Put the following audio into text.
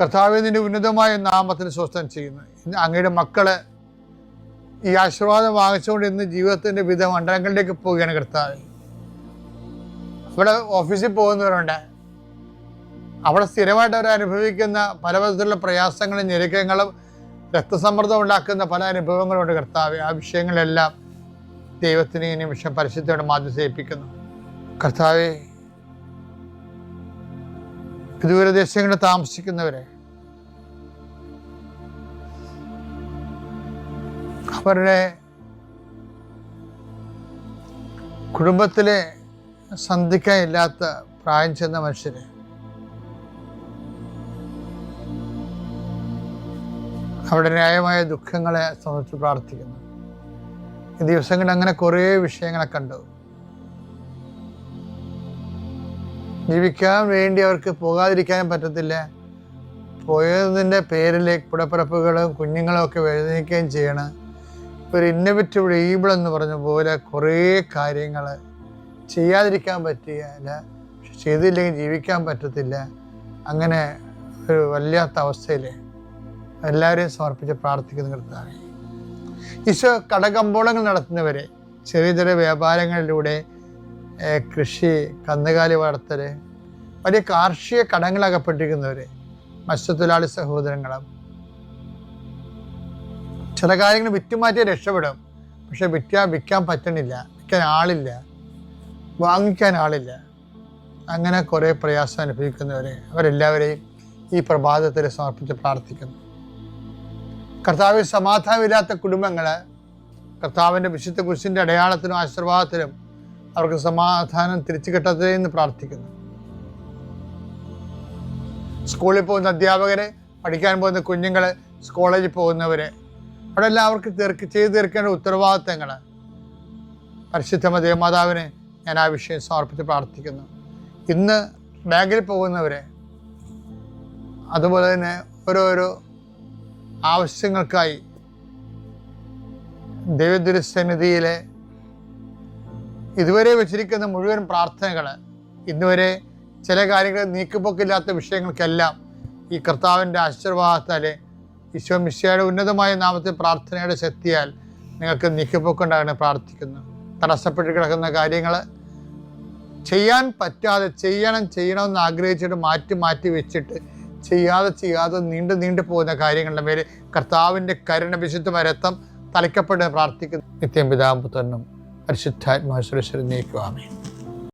കർത്താവിന്റെ ഉന്നതമായ നാമത്തിന് സ്വസ്ഥം ചെയ്യുന്നു. അങ്ങയുടെ മക്കളെ ഈ ആശീർവാദം വാങ്ങിച്ചുകൊണ്ട് ഇന്ന് ജീവിതത്തിന്റെ വിവിധ മണ്ഡലങ്ങളിലേക്ക് പോവുകയാണ് കർത്താവ്. അവിടെ ഓഫീസിൽ പോകുന്നവരുണ്ട്. അവിടെ സ്ഥിരമായിട്ട് അവർ അനുഭവിക്കുന്ന പല വിധത്തിലുള്ള പ്രയാസങ്ങളും ഞെരുക്കങ്ങളും രക്തസമ്മർദ്ദം ഉണ്ടാക്കുന്ന പല അനുഭവങ്ങളുണ്ട് കർത്താവ്. ആ വിഷയങ്ങളെല്ലാം ദൈവത്തിന് ഈ നിമിഷം പരിശുദ്ധയോടെ മാധ്യസേപ്പിക്കുന്നു കർത്താവെ ദൂരദേശങ്ങളിൽ താമസിക്കുന്നവരെ. അവരുടെ കുടുംബത്തിലെ സന്ധിക്കാനില്ലാത്ത പ്രായം ചെന്ന മനുഷ്യരെ. അവരുടെ ന്യായമായ ദുഃഖങ്ങളെ സംബന്ധിച്ച് പ്രാർത്ഥിക്കുന്നു. ഈ ദിവസങ്ങളിൽ അങ്ങനെ കുറേ വിഷയങ്ങളെ കണ്ടു. ജീവിക്കാൻ വേണ്ടി അവർക്ക് പോകാതിരിക്കാൻ പറ്റത്തില്ല. പോയതിന്റെ പേരിൽ കുടപ്പിറപ്പുകളും കുഞ്ഞുങ്ങളും ഒക്കെ വേദനിക്കുകയും ചെയ്യണം. ഒരു ഇന്നവേറ്റീവ് ഈബിൾ എന്ന് പറഞ്ഞ പോലെ കുറേ കാര്യങ്ങൾ ചെയ്യാതിരിക്കാൻ പറ്റില്ല ചെയ്തില്ലെങ്കിൽ ജീവിക്കാൻ പറ്റത്തില്ല. അങ്ങനെ ഒരു വല്ലാത്ത അവസ്ഥയിൽ എല്ലാവരെയും സമർപ്പിച്ച് പ്രാർത്ഥിക്കുന്ന കർത്താവേ. ഈശോ കടകമ്പോളങ്ങൾ നടത്തുന്നവരെ ചെറിയ ചെറിയ വ്യാപാരങ്ങളിലൂടെ കൃഷി കന്നുകാലി വളർത്തൽ വലിയ കാർഷിക കടങ്ങളകപ്പെട്ടിരിക്കുന്നവർ മത്സ്യത്തൊഴിലാളി സഹോദരങ്ങളും. ചില കാര്യങ്ങൾ വിറ്റുമാറ്റിയ രക്ഷപ്പെടും. പക്ഷെ വിറ്റ വിൽക്കാൻ പറ്റണില്ല വിൽക്കാൻ ആളില്ല വാങ്ങിക്കാൻ ആളില്ല. അങ്ങനെ കുറേ പ്രയാസം അനുഭവിക്കുന്നവരെ അവരെല്ലാവരെയും ഈ പ്രഭാതത്തിൽ സമർപ്പിച്ച് പ്രാർത്ഥിക്കുന്നു. കർത്താവിൽ സമാധാനമില്ലാത്ത കുടുംബങ്ങൾ കർത്താവിന്റെ വിശുദ്ധ കുരിശിന്റെ അടയാളത്തിനും ആശീർവാദത്തിനും അവർക്ക് സമാധാനം തിരിച്ചു കിട്ടത്തേ എന്ന് പ്രാർത്ഥിക്കുന്നു. സ്കൂളിൽ പോകുന്ന അധ്യാപകരെ പഠിക്കാൻ പോകുന്ന കുഞ്ഞുങ്ങൾ കോളേജിൽ പോകുന്നവരെ അവിടെ എല്ലാവർക്കും തീർക്ക് ചെയ്തു തീർക്കേണ്ട ഉത്തരവാദിത്തങ്ങൾ പരിശുദ്ധ ദേവമാതാവിനെ ഞാൻ ആ വിഷയം സമർപ്പിച്ച് പ്രാർത്ഥിക്കുന്നു. ഇന്ന് ബാങ്കിൽ പോകുന്നവരെ അതുപോലെ തന്നെ ഓരോരോ ആവശ്യങ്ങൾക്കായി ദൈവദുരസന്നിധിയിലെ ഇതുവരെ വെച്ചിരിക്കുന്ന മുഴുവൻ പ്രാർത്ഥനകൾ ഇന്നുവരെ ചില കാര്യങ്ങൾ നീക്കുപോക്കില്ലാത്ത വിഷയങ്ങൾക്കെല്ലാം ഈ കർത്താവിന്റെ ആശീർവാദത്താൽ ഈശോ മിശയുടെ ഉന്നതമായ നാമത്തെ പ്രാർത്ഥനയുടെ ശക്തിയാൽ നിങ്ങൾക്ക് നീക്കുപോക്കുണ്ടാകണേ പ്രാർത്ഥിക്കുന്നു. തടസ്സപ്പെട്ട് കിടക്കുന്ന കാര്യങ്ങൾ ചെയ്യാൻ പറ്റാതെ ചെയ്യണം ചെയ്യണമെന്ന് ആഗ്രഹിച്ചിട്ട് മാറ്റി മാറ്റി വെച്ചിട്ട് ചെയ്യാതെ ചെയ്യാതെ നീണ്ടു നീണ്ടു പോകുന്ന കാര്യങ്ങളുടെ മേൽ കർത്താവിന്റെ കരുണ വിശുദ്ധ തലയ്ക്കപ്പെട്ട് പ്രാർത്ഥിക്കുന്നു. നിത്യം പിതാമ്പുത്തനും പരിശുദ്ധാത്മാശ്വരശ്വരം നീക്കുവാമേ